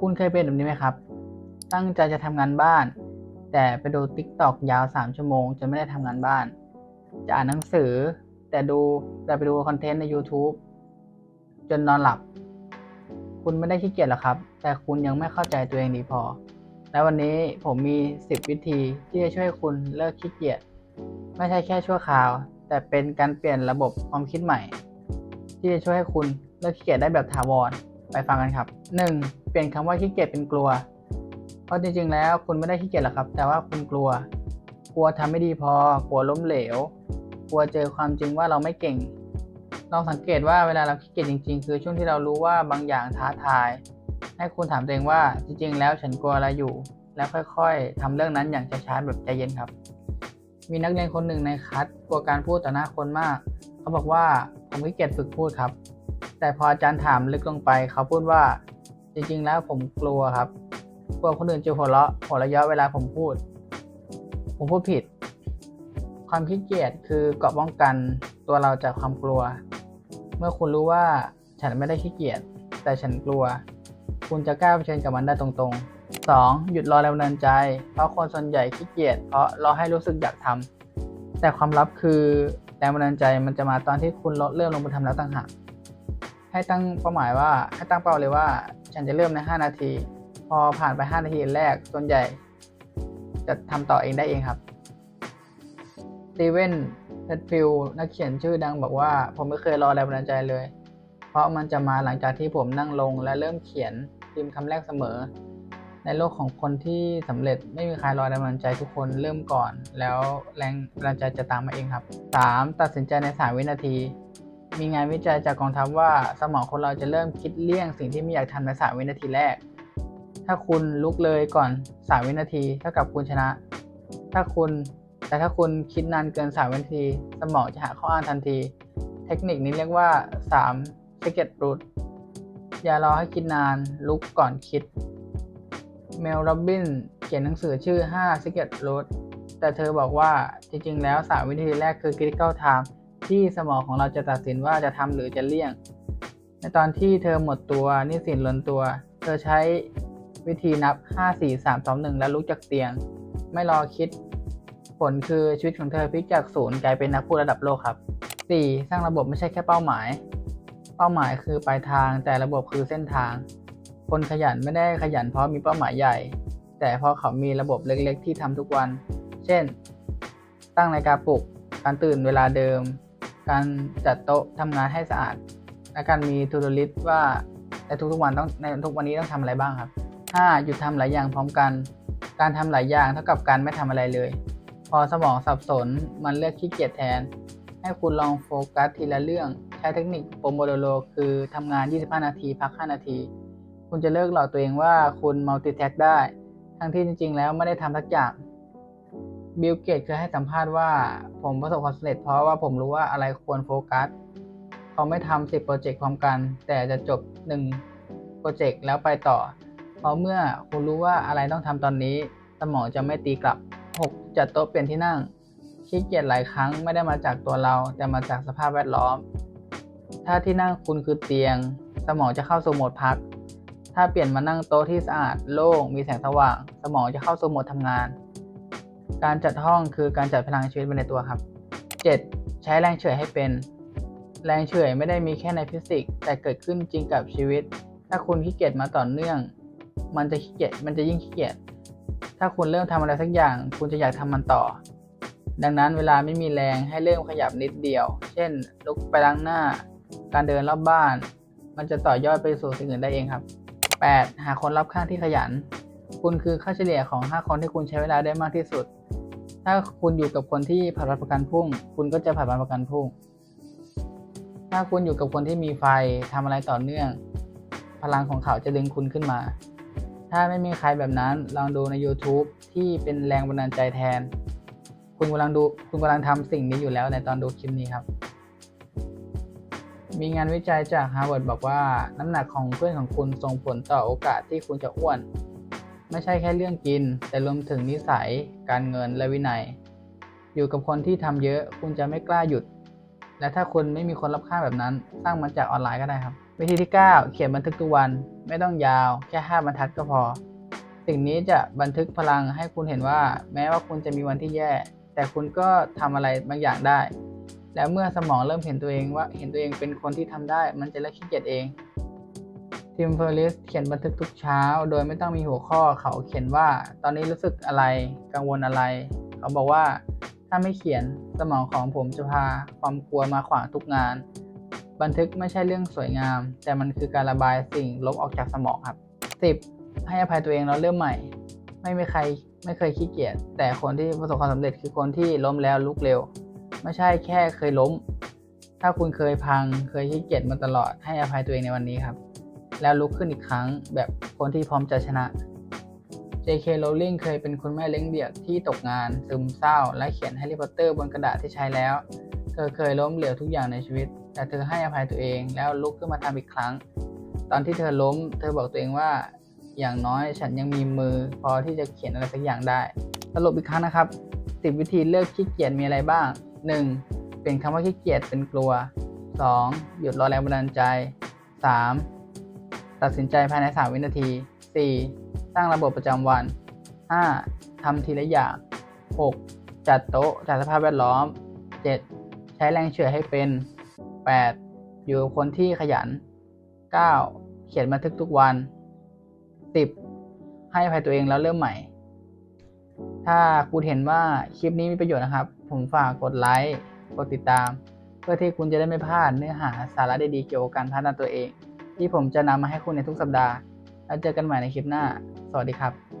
คุณเคยเป็นแบบนี้ไหมครับ ตั้งใจจะทำงานบ้าน แต่ไปดู t ิ k t o k ยาว 3 ชั่วโมงจนไม่ได้ทำงานบ้าน จะอ่านหนังสือ แต่ดูแต่ไปดูคอนเทนต์ใน YouTube จนนอนหลับ คุณไม่ได้ขี้เกียจหรอกครับ แต่คุณยังไม่เข้าใจตัวเองดีพอ และวันนี้ผมมี 10 วิธีที่จะช่วยคุณเลิกขี้เกียจ ไม่ใช่แค่ชั่วคราว แต่เป็นการเปลี่ยนระบบความคิดใหม่ ที่จะช่วยให้คุณเลิกขี้เกียจได้แบบถาวร ไปฟังกันครับ 1. เปลี่ยนคำว่าขี้เกียจเป็นกลัว เพราะจริงๆ แล้วคุณไม่ได้ขี้เกียจหรอกครับ แต่ว่าคุณกลัว กลัวทำไม่ดีพอ กลัวล้มเหลว กลัวเจอความจริงว่าเราไม่เก่ง ลองสังเกตว่าเวลาเราขี้เกียจจริง ๆ คือช่วงที่เรารู้ว่าบางอย่างท้าทาย ให้คุณถามตัวเองว่าจริง ๆ แล้วฉันกลัวอะไรอยู่ แล้วค่อยๆทำเรื่องนั้นอย่างช้าๆ แบบใจเย็นครับ มีนักเรียนคนหนึ่งในคัสกลัวการพูดต่อหน้าคนมาก เขาบอกว่าผมขี้เกียจฝึกพูดครับ แต่พออาจารย์ถามลึกลงไป เขาพูดว่าจริง ๆ แล้วผมกลัวครับกลัวคนอื่นจะหัวเราะหัวเราะเยาะเวลาผมพูด ผมพูดผิด ความขี้เกียจคือเกราะป้องกันตัวเราจากความกลัว เมื่อคุณรู้ว่าฉันไม่ได้ขี้เกียจแต่ฉันกลัว คุณจะกล้าเผชิญกับมันได้ตรงๆ 2. หยุดรอแรงบันดาลใจ เพราะคนส่วนใหญ่ขี้เกียจเพราะรอให้รู้สึกอยากทำแต่ความลับคือแรงบันดาลใจมันจะมาตอนที่คุณเริ่มลงมือทำแล้วต่างหาก ให้ตั้งเป้าหมายว่าให้ตั้งเป้าเลยว่า ฉันจะเริ่มใน 5 นาที พอผ่านไป 5 นาทีแรกส่วนใหญ่ จะทำต่อเองได้เองครับสตีเวนเพดฟิลนักเขียนชื่อดังบอกว่า ผมไม่เคยรอแรงบันดาลใจเลย เพราะมันจะมาหลังจากที่ผมนั่งลงและเริ่มเขียนพิมพ์คำแรกเสมอ ในโลกของคนที่สำเร็จไม่มีใครรอแรงบันดาลใจทุกคนเริ่มก่อน แล้วแรงบันดาลใจจะตามมาเองครับ 3. ตัดสินใจใน3วินาที มีงานวิจัยจากกองทัพว่าสมองคนเราจะเริ่มคิดเลี่ยงสิ่งที่ไม่อยากทำใน3วินาทีแรก ถ้าคุณลุกเลยก่อน3วินาทีเท่ากับคุณชนะ ถ้าคุณแต่ถ้าคุณคิดนานเกิน3วินาที สมองจะหาข้ออ้างทันที เทคนิคนี้เรียกว่า3 secret root อย่ารอให้คิดนานลุกก่อนคิด เมลโรบินเขียนหนังสือชื่อ 5 secret root แต่เธอบอกว่าจริงๆ แล้ว 3 วินาทีแรกคือ critical time ที่สมองของเราจะตัดสินว่าจะทำหรือจะเลี่ยง ในตอนที่เธอหมดตัวนี่สินล้นตัว เธอใช้วิธีนับ 5 4 3 2 1 แล้วลุกจากเตียง ไม่รอคิด ผลคือชีวิตของเธอพลิกจากศูนย์กลายเป็นนักพูดระดับโลกครับ 4. สร้างระบบไม่ใช่แค่เป้าหมาย เป้าหมายคือปลายทางแต่ระบบคือเส้นทาง คนขยันไม่ได้ขยันเพราะมีเป้าหมายใหญ่ แต่เพราะเขามีระบบเล็กๆ ที่ทำทุกวัน เช่น ตั้งนาฬิกาปลุกการตื่นเวลาเดิม การจัดโต๊ะทำงานให้สะอาด และการมีทูดูลิสต์ว่าในทุกๆวันต้องในทุกวันนี้ต้องทำอะไรบ้างครับ 5. หยุดทำหลายอย่างพร้อมกัน การทำหลายอย่างเท่ากับการไม่ทำอะไรเลย พอสมองสับสนมันเลือกขี้เกียจแทน ให้คุณลองโฟกัสทีละเรื่องใช้เทคนิคโปโมโดโรคือทำงาน 25 นาที พัก 5 นาที คุณจะเลิกหลอกตัวเองว่าคุณมัลติแท็กได้ ทั้งที่จริง ๆ แล้วไม่ได้ทำสักอย่าง บิลเกตเคยให้สัมภาษณ์ว่า ผมประสบความสำเร็จเพราะว่าผมรู้ว่าอะไรควรโฟกัสเขาไม่ทำ10โปรเจกต์พร้อมกัน แต่จะจบ1โปรเจกต์แล้วไปต่อ เพราะเมื่อคุณรู้ว่าอะไรต้องทำตอนนี้ สมองจะไม่ตีกลับ 6. จัดโต๊ะเปลี่ยนที่นั่งขี้เกียจหลายครั้งไม่ได้มาจากตัวเรา แต่มาจากสภาพแวดล้อม ถ้าที่นั่งคุณคือเตียง สมองจะเข้าสู่โหมดพัก ถ้าเปลี่ยนมานั่งโต๊ะที่สะอาดโล่งมีแสงสว่าง สมองจะเข้าสู่โหมดทำงาน การจัดห้องคือการจัดพลังชีวิตไว้ในตัวครับ 7. ใช้แรงเฉื่อยให้เป็น แรงเฉื่อยไม่ได้มีแค่ในฟิสิกส์แต่เกิดขึ้นจริงกับชีวิต ถ้าคุณขี้เกียจมาต่อเนื่อง มันจะขี้เกียจมันจะยิ่งขี้เกียจถ้าคุณเริ่มทำอะไรสักอย่าง คุณจะอยากทำมันต่อ ดังนั้นเวลาไม่มีแรงให้เริ่มขยับนิดเดียว เช่น ลุกไปล้างหน้า การเดินรอบบ้าน มันจะต่อยอดไปสู่สิ่งอื่นได้เองครับ 8. หาคนรอบข้างที่ขยัน คุณคือค่าเฉลี่ยของ 5 คนที่คุณใช้เวลาได้มากที่สุด ถ้าคุณอยู่กับคนที่ผัดวันประกันพรุ่ง คุณก็จะผัดวันประกันพรุ่ง ถ้าคุณอยู่กับคนที่มีไฟทำอะไรต่อเนื่อง พลังของเขาจะดึงคุณขึ้นมา ถ้าไม่มีใครแบบนั้นลองดูใน YouTube ที่เป็นแรงบันดาลใจแทน คุณกำลังดูคุณกำลังทำสิ่งนี้อยู่แล้วในตอนดูคลิปนี้ครับ มีงานวิจัยจากฮาร์วาร์ดบอกว่าน้ำหนักของเพื่อนของคุณส่งผลต่อโอกาสที่คุณจะอ้วน ไม่ใช่แค่เรื่องกิน แต่รวมถึงนิสัย การเงินและวินัย อยู่กับคนที่ทำเยอะ คุณจะไม่กล้าหยุด และถ้าคุณไม่มีคนรับข้าแบบนั้น สร้างมันจากออนไลน์ก็ได้ครับ วิธีที่ 9 เขียนบันทึกทุกวัน ไม่ต้องยาว แค่5บรรทัดก็พอ สิ่งนี้จะบันทึกพลังให้คุณเห็นว่า แม้ว่าคุณจะมีวันที่แย่ แต่คุณก็ทำอะไรบางอย่างได้ แล้วเมื่อสมองเริ่มเห็นตัวเองว่า เห็นตัวเองเป็นคนที่ทำได้ มันจะเลิกขี้เกียจเอง ทีมเฟอร์ลิสเขียนบันทึกทุกเช้า โดยไม่ต้องมีหัวข้อเขาเขียนว่า ตอนนี้รู้สึกอะไรกังวลอะไร เขาบอกว่า ถ้าไม่เขียนสมองของผมจะพาความกลัวมาขวางทุกงาน บันทึกไม่ใช่เรื่องสวยงาม แต่มันคือการระบายสิ่งลบออกจากสมองครับ 10. ให้อภัยตัวเองแล้วเริ่มใหม่ ไม่มีใครไม่เคยขี้เกียจแต่คนที่ประสบความสำเร็จคือคนที่ล้มแล้วลุกเร็ว ไม่ใช่แค่เคยล้ม ถ้าคุณเคยพังเคยขี้เกียจมาตลอดให้อภัยตัวเองในวันนี้ครับ แล้วลุกขึ้นอีกครั้งแบบคนที่พร้อมจะชนะ J.K. Rowling เคยเป็นคุณแม่เลี้ยงเดี่ยวที่ตกงาน ซึมเศร้า และเขียนแฮร์รี่พอตเตอร์บนกระดาษที่ใช้แล้ว เธอเคยล้มเหลวทุกอย่างในชีวิต แต่เธอให้อภัยตัวเองแล้วลุกขึ้นมาทำอีกครั้ง ตอนที่เธอล้ม เธอบอกตัวเองว่าอย่างน้อยฉันยังมีมือ พอที่จะเขียนอะไรสักอย่างได้ สรุปอีกครั้งนะครับ 10 วิธีเลิกขี้เกียจมีอะไรบ้าง 1. เปลี่ยนคำว่าขี้เกียจเป็นกลัว 2. หยุดรอแรงบันดาลใจ 3. ตัดสินใจภายใน 3 วินาที 4. สร้างระบบประจำวัน 5. ทำทีละอย่าง 6. จัดโต๊ะ จัดสภาพแวดล้อม 7. ใช้แรงเฉื่อยให้เป็น 8. อยู่กับคนที่ขยัน 9. เขียนบันทึกทุกวัน 10. ให้ภัยตัวเองแล้วเริ่มใหม่ ถ้าคุณเห็นว่าคลิปนี้มีประโยชน์นะครับ ผมฝากกดไลค์ กดติดตาม เพื่อที่คุณจะได้ไม่พลาดเนื้อหาสาระดีๆเกี่ยวกับการพัฒนาตัวเอง ที่ผมจะนำมาให้คุณในทุกสัปดาห์ แล้วเจอกันใหม่ในคลิปหน้า สวัสดีครับ